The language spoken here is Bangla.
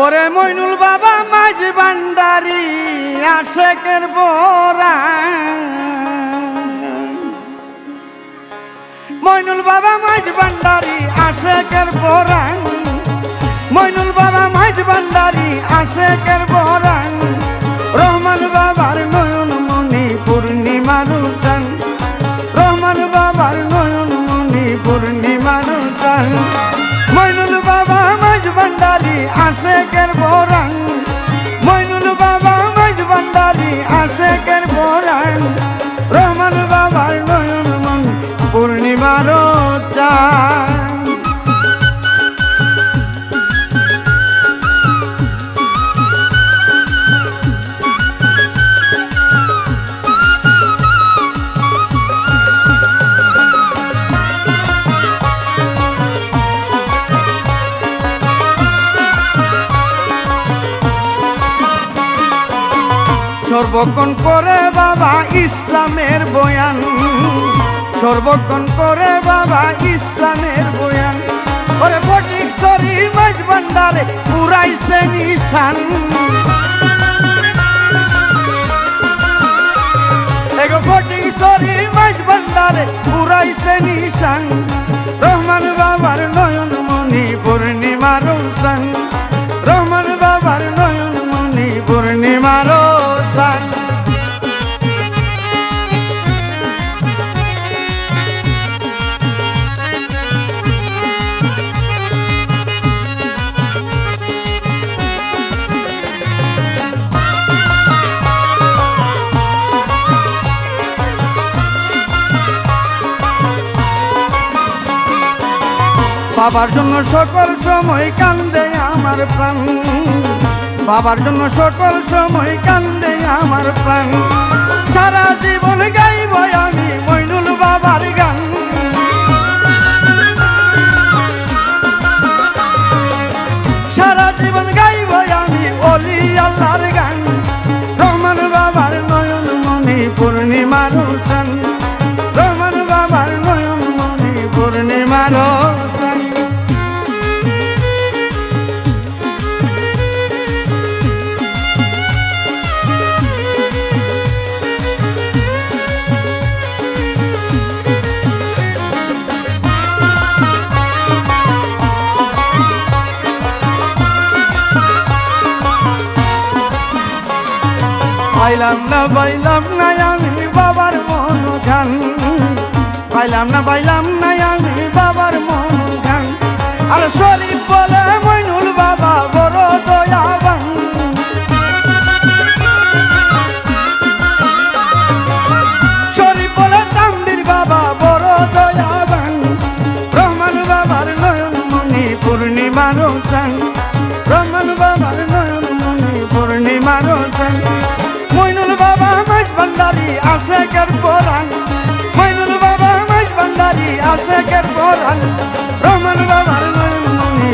ওরে মইনুল বাবা মাঝ ভান্ডারি আশেকের বোরা মইনুল বাবা মাঝ আশেকের বরাং। মইনুল বাবা মাইজ ভান্ডারি আশেকের বরাং। রহমান বাবার নয়ন মনি পূর্ণিমার উঠান রহমান বাবার নয়ন মনি পূর্ণিমার উঠান সর্বক্ষণ করে বাবা ইসলামের বয়ান। সর্বক্ষণ করে বাবা ইসলামের বয়ান। ওরে ফটিক সরি মাঝ ভান্ডারে পুরাইছে নিশান। এগো ফটিক সরি মাঝ ভান্ডারে পুরাইছে নিশান। রহমান বাবার বাবার জন্য সকল সময় কান্দে আমার প্রাণ। বাবার জন্য সকল সময় কান্দে আমার প্রাণ। পাইলাম না পাইলাম না আমি বাবার মন গান পাইলাম না পাইলাম না আমি বাবার মন গান আর শরীফ বলে, মইনুল বাবা, বড় দয়াবান। শরীফ বলে, তাম্বির বাবা, বড় দয়াবান। রহমান বাবার নয়ন মণি, পূর্ণিমার রহমান বাবার নয়ন মণি, পূর্ণিমার ভান্ডারি আশেকের পরাণ। মইনুল বাবা মাইজ ভান্ডারি আশেকের পরাণ। রহমান বাবার নয়ন মণি